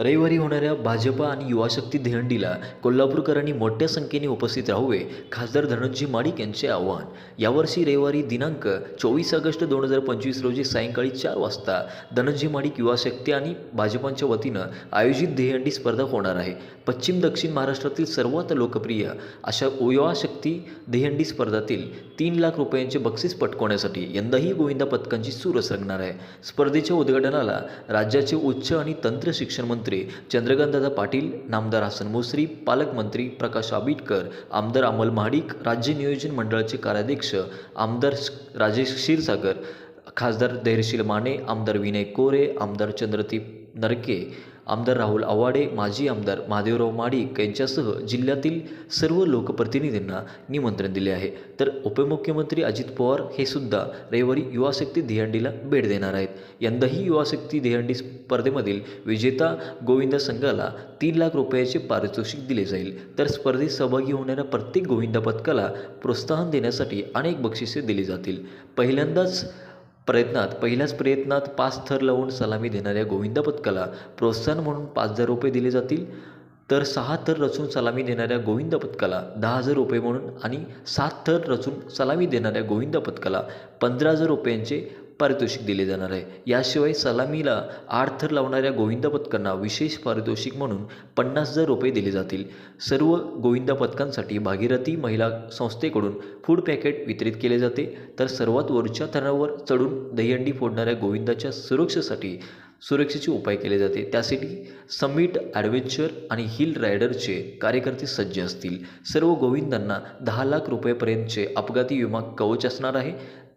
रविवारी होणाऱ्या भाजपा आणि युवाशक्ती दहंडीला कोल्हापूरकरांनी मोठ्या संख्येने उपस्थित राहावे खासदार धनंजय माडिक यांचे आवाहन. यावर्षी रविवारी दिनांक चोवीस ऑगस्ट दोन हजार पंचवीस रोजी सायंकाळी चार वाजता धनंजय माडिक युवाशक्ती आणि भाजपांच्या वतीनं आयोजित दहंडी स्पर्धा होणार आहे. पश्चिम दक्षिण महाराष्ट्रातील सर्वात लोकप्रिय अशा युवाशक्ती दहंडी स्पर्धातील तीन लाख रुपयांचे बक्षीस पटकवण्यासाठी यंदाही गोविंदा पथकांची सूर रंगणार आहे. स्पर्धेच्या उद्घाटनाला राज्याचे उच्च आणि तंत्र शिक्षण मंत्री चंद्रकांतदादा पाटील नामदार हसन मुसरी पालकमंत्री प्रकाश आबिटकर आमदार अमल महाडिक राज्य नियोजन मंडळाचे कार्याध्यक्ष आमदार राजेश क्षीरसागर खासदार धैर्यशील माने आमदार विनय कोरे आमदार चंद्रदीप नरके आमदार राहुल आवाडे माजी आमदार महादेवराव माडिक यांच्यासह जिल्ह्यातील सर्व लोकप्रतिनिधींना निमंत्रण दिले आहे. तर उपमुख्यमंत्री अजित पवार हे सुद्धा रविवारी युवाशक्ती दहीहंडीला भेट देणार आहेत. यंदाही युवाशक्ती दहीहंडी स्पर्धेमधील विजेता गोविंद संघाला तीन लाख रुपयाचे पारितोषिक दिले जाईल. तर स्पर्धेत सहभागी होणाऱ्या प्रत्येक गोविंदा पथकाला प्रोत्साहन देण्यासाठी अनेक बक्षिसे दिली जातील. पहिल्यांदाच प्रयत्नात पहिल्याच प्रयत्नात पाच थर लावून सलामी देणाऱ्या गोविंदा पथकाला प्रोत्साहन म्हणून पाच हजार रुपये दिले जातील. तर सहा थर रचून सलामी देणाऱ्या गोविंदा पथकाला दहा हजार रुपये म्हणून आणि सात थर रचून सलामी देणाऱ्या गोविंदा पथकाला पंधरा हजार रुपयांचे पारितोषिक दिले जाणार आहे. याशिवाय सलामीला आठ थर लावणाऱ्या गोविंदा पथकांना विशेष पारितोषिक म्हणून पन्नास हजार रुपये दिले जातील. सर्व गोविंदा पथकांसाठी भागीरथी महिला संस्थेकडून फूड पॅकेट वितरित केले जाते. तर सर्वात वरच्या थरावर चढून दहीहंडी फोडणाऱ्या गोविंदाच्या सुरक्षेसाठी सुरक्षेचे उपाय केले जाते. त्यासाठी समिट ॲडव्हेंचर आणि हिल रायडरचे कार्यकर्ते सज्ज असतील. सर्व गोविंदांना दहा लाख रुपयेपर्यंतचे अपघाती विमा कवच असणार आहे.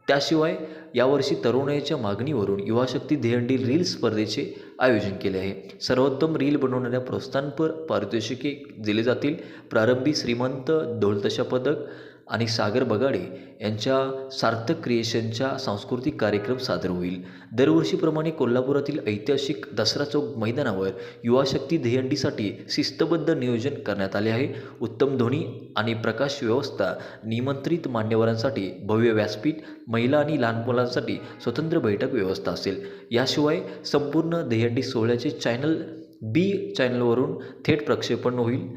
त्याशिवाय यावर्षी तरुणाईच्या मागणीवरून युवाशक्ती दहीहंडी रील स्पर्धेचे आयोजन केले आहे. सर्वोत्तम रील बनवणाऱ्या प्रोत्साहनपर पारितोषिके दिले जातील. प्रारंभी श्रीमंत ढोलतशा पदक आणि सागर बगाडे यांच्या सार्थक क्रिएशनच्या सांस्कृतिक कार्यक्रम सादर होईल. दरवर्षीप्रमाणे कोल्हापुरातील ऐतिहासिक दसरा चौक मैदानावर युवाशक्ती दहीहंडीसाठी शिस्तबद्ध नियोजन करण्यात आले आहे. उत्तम ध्वनी आणि प्रकाश व्यवस्था निमंत्रित मान्यवरांसाठी भव्य व्यासपीठ महिला आणि लहान मुलांसाठी स्वतंत्र बैठक व्यवस्था असेल. याशिवाय संपूर्ण दहीहंडी सोहळ्याचे चॅनल बी चॅनलवरून थेट प्रक्षेपण होईल.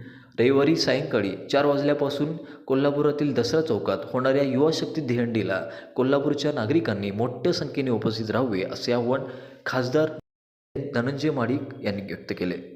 रविवारी सायंकाळी चार वाजल्यापासून कोल्हापुरातील दसरा चौकात होणाऱ्या युवाशक्ती दहिंडीला कोल्हापूरच्या नागरिकांनी मोठ्या संख्येने उपस्थित राहावे असे आवाहन खासदार धनंजय माडिक यांनी व्यक्त केले.